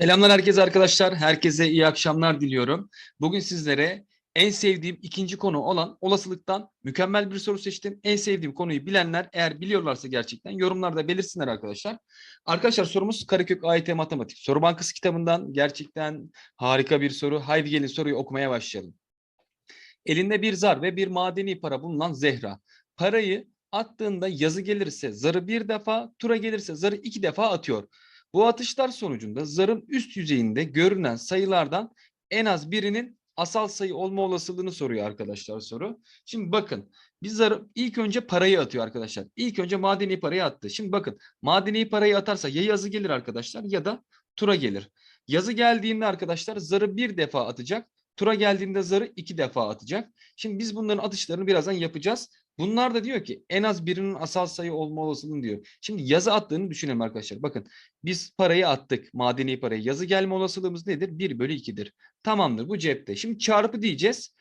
Selamlar herkese arkadaşlar. Herkese iyi akşamlar diliyorum. Bugün sizlere en sevdiğim ikinci konu olan olasılıktan mükemmel bir soru seçtim. En sevdiğim konuyu bilenler eğer biliyorlarsa gerçekten yorumlarda belirsinler arkadaşlar. Arkadaşlar sorumuz Karakök AYT Matematik. Soru Bankası kitabından gerçekten harika bir soru. Haydi gelin soruyu okumaya başlayalım. Elinde bir zar ve bir madeni para bulunan Zehra. Parayı attığında yazı gelirse zarı bir defa, tura gelirse zarı iki defa atıyor. Bu atışlar sonucunda zarın üst yüzeyinde görünen sayılardan en az birinin asal sayı olma olasılığını soruyor arkadaşlar soru. Şimdi bakın biz zarı ilk önce parayı atıyor arkadaşlar. İlk önce madeni parayı attı. Şimdi bakın madeni parayı atarsa ya yazı gelir arkadaşlar ya da tura gelir. Yazı geldiğinde arkadaşlar zarı bir defa atacak. Tura geldiğinde zarı iki defa atacak. Şimdi biz bunların atışlarını birazdan yapacağız. Bunlar da diyor ki en az birinin asal sayı olma olasılığını diyor. Şimdi yazı attığını düşünelim arkadaşlar. Bakın biz parayı attık. Madeni parayı. Yazı gelme olasılığımız nedir? 1 bölü 2'dir. Tamamdır bu cepte. Şimdi çarpı diyeceğiz.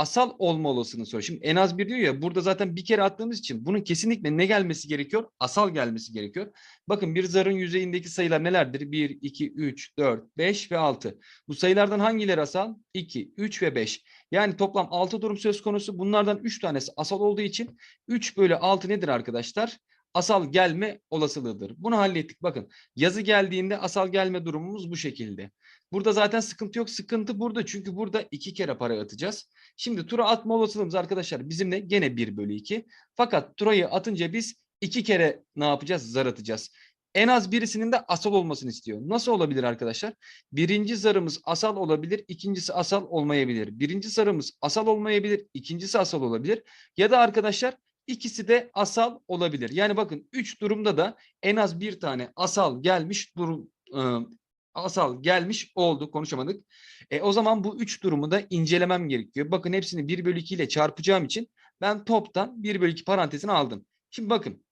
Asal olma olasılığını soruyor. Şimdi en az bir diyor ya burada zaten bir kere attığımız için bunun kesinlikle ne gelmesi gerekiyor? Asal gelmesi gerekiyor. Bakın bir zarın yüzeyindeki sayılar nelerdir? 1, 2, 3, 4, 5 ve 6. Bu sayılardan hangileri asal? 2, 3 ve 5. Yani toplam 6 durum söz konusu. Bunlardan 3 tanesi asal olduğu için 3 bölü 6 nedir arkadaşlar? Asal gelme olasılığıdır. Bunu hallettik. Bakın yazı geldiğinde asal gelme durumumuz bu şekilde. Burada zaten sıkıntı yok. Sıkıntı burada çünkü burada iki kere para atacağız. Şimdi tura atma olasılığımız arkadaşlar bizimle gene 1 bölü 2. Fakat turayı atınca biz iki kere ne yapacağız? Zar atacağız. En az birisinin de asal olmasını istiyor. Nasıl olabilir arkadaşlar? Birinci zarımız asal olabilir, ikincisi asal olmayabilir. Birinci zarımız asal olmayabilir, ikincisi asal olabilir. Ya da arkadaşlar ikisi de asal olabilir. Yani bakın üç durumda da en az bir tane asal gelmiş durum ıı, asal gelmiş oldu. Konuşamadık. E, o zaman bu üç durumu da incelemem gerekiyor. Bakın hepsini 1 bölü 2 ile çarpacağım için ben toptan 1 bölü 2 parantezini aldım. Şimdi bakın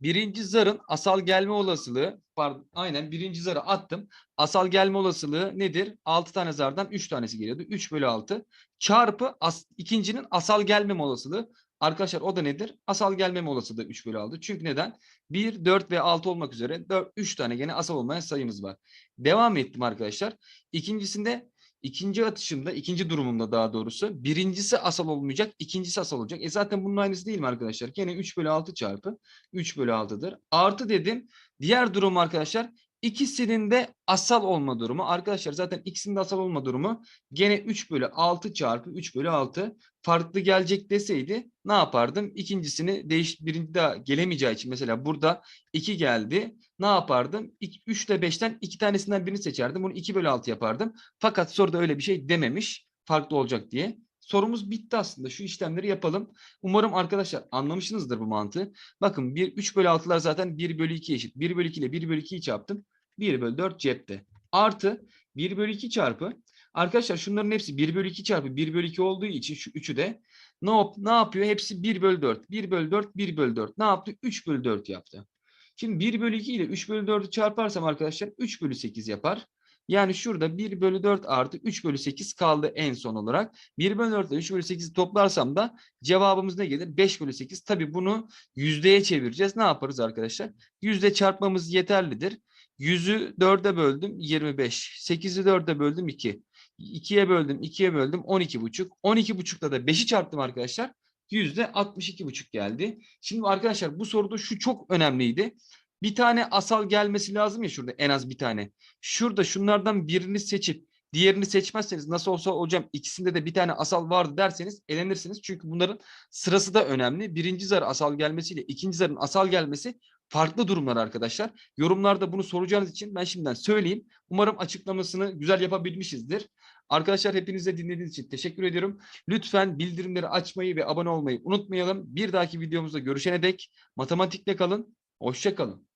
birinci zarın asal gelme olasılığı pardon aynen birinci zarı attım. Asal gelme olasılığı nedir? 6 tane zardan 3 tanesi geliyordu. 3 bölü 6 çarpı as, ikincinin asal gelmeme olasılığı. Arkadaşlar o da nedir? Asal gelmeme olasılığı 3 bölü 6. Çünkü neden? 1, 4 ve 6 olmak üzere 4, 3 tane gene asal olmayan sayımız var. Devam ettim arkadaşlar. İkincisinde ikinci atışımda, ikinci durumumda daha doğrusu birincisi asal olmayacak, ikincisi asal olacak. E zaten bunun aynısı değil mi arkadaşlar? Gene 3 bölü 6 çarpı 3 bölü 6'dır. Artı dedim. Diğer durum arkadaşlar ikisinin de asal olma durumu. Arkadaşlar zaten ikisinin de asal olma durumu gene 3 bölü 6 çarpı 3 bölü 6 farklı gelecek deseydi ne yapardım? İkincisini değiş birinci daha gelemeyeceği için mesela burada 2 geldi. Ne yapardım? 3 ile 5'ten 2 tanesinden birini seçerdim. Bunu 2 bölü 6 yapardım. Fakat soruda öyle bir şey dememiş. Farklı olacak diye. Sorumuz bitti aslında. Şu işlemleri yapalım. Umarım arkadaşlar anlamışsınızdır bu mantığı. Bakın 1, 3 bölü 6'lar zaten 1 bölü 2 eşit. 1 bölü 2 ile 1 bölü 2'yi çarptım. 1 bölü 4 cepte. Artı 1 bölü 2 çarpı. Arkadaşlar şunların hepsi 1 bölü 2 çarpı 1 bölü 2 olduğu için şu üçü de ne, yap ne yapıyor? Hepsi 1 bölü 4. 1 bölü 4, 1 bölü 4. Ne yaptı? 3 bölü 4 yaptı. Şimdi 1 bölü 2 ile 3 bölü 4'ü çarparsam arkadaşlar 3 bölü 8 yapar. Yani şurada 1 bölü 4 artı 3 bölü 8 kaldı en son olarak. 1 bölü 4 ile 3 bölü 8'i toplarsam da cevabımız ne gelir? 5 bölü 8. Tabii bunu yüzdeye çevireceğiz. Ne yaparız arkadaşlar? Yüzde çarpmamız yeterlidir. 100'ü 4'e böldüm 25. 8'i 4'e böldüm 2. 2'ye böldüm 2'ye böldüm 12 buçuk. 12 buçukla da 5'i çarptım arkadaşlar. Yüzde 62 buçuk geldi. Şimdi arkadaşlar bu soruda şu çok önemliydi. Bir tane asal gelmesi lazım ya şurada en az bir tane. Şurada şunlardan birini seçip diğerini seçmezseniz nasıl olsa hocam ikisinde de bir tane asal vardı derseniz elenirsiniz. Çünkü bunların sırası da önemli. Birinci zar asal gelmesiyle ikinci zarın asal gelmesi farklı durumlar arkadaşlar. Yorumlarda bunu soracağınız için ben şimdiden söyleyeyim. Umarım açıklamasını güzel yapabilmişizdir. Arkadaşlar hepinize dinlediğiniz için teşekkür ediyorum. Lütfen bildirimleri açmayı ve abone olmayı unutmayalım. Bir dahaki videomuzda görüşene dek matematikle kalın. Hoşça kalın.